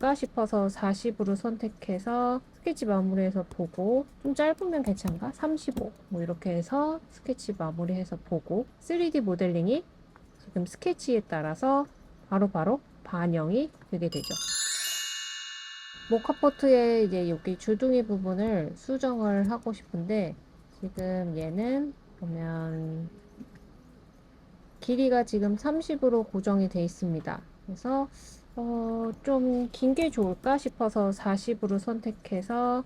가 싶어서 40으로 선택해서 스케치 마무리해서 보고 좀 짧으면 괜찮가? 35. 뭐 이렇게 해서 스케치 마무리해서 보고 3D 모델링이 지금 스케치에 따라서 바로 바로 반영이 되게 되죠. 모카포트의 이제 여기 주둥이 부분을 수정을 하고 싶은데 지금 얘는 보면 길이가 지금 30으로 고정이 돼 있습니다. 그래서 어, 좀 긴 게 좋을까 싶어서 40으로 선택해서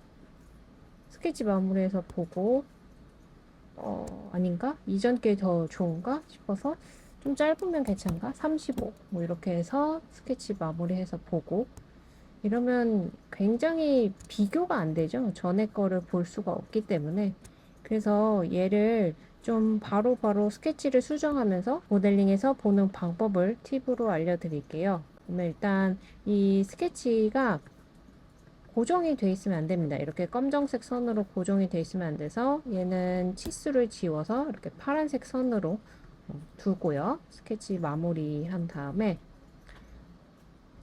스케치 마무리해서 보고 어, 아닌가? 이전 게 더 좋은가 싶어서 좀 짧으면 괜찮가? 35. 뭐 이렇게 해서 스케치 마무리해서 보고 이러면 굉장히 비교가 안 되죠. 전에 거를 볼 수가 없기 때문에. 그래서 얘를 좀 바로바로 스케치를 수정하면서 모델링에서 보는 방법을 팁으로 알려드릴게요. 그러면 일단 이 스케치가 고정이 돼 있으면 안 됩니다. 이렇게 검정색 선으로 고정이 돼 있으면 안 돼서 얘는 치수를 지워서 이렇게 파란색 선으로 어, 두고요. 스케치 마무리한 다음에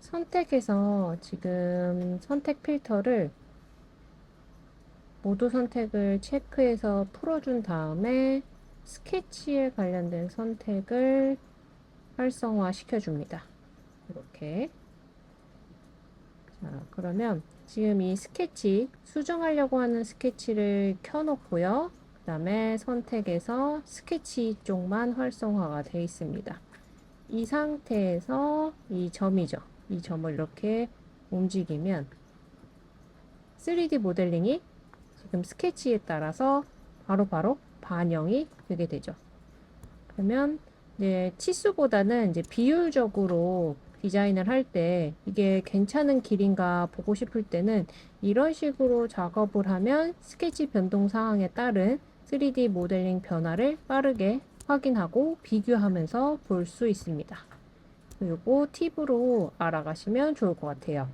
선택해서 지금 선택 필터를 모두 선택을 체크해서 풀어준 다음에 스케치에 관련된 선택을 활성화 시켜줍니다. 이렇게. 자, 그러면 지금 이 스케치, 수정하려고 하는 스케치를 켜놓고요. 그 다음에 선택해서 스케치 쪽만 활성화가 되어 있습니다. 이 상태에서 이 점이죠. 이 점을 이렇게 움직이면 3D 모델링이 지금 스케치에 따라서 바로바로 반영이 되게 되죠. 그러면 이제 치수보다는 이제 비율적으로 디자인을 할 때 이게 괜찮은 길인가 보고 싶을 때는 이런 식으로 작업을 하면 스케치 변동 사항에 따른 3D 모델링 변화를 빠르게 확인하고 비교하면서 볼 수 있습니다. 요거 팁으로 알아가시면 좋을 것 같아요.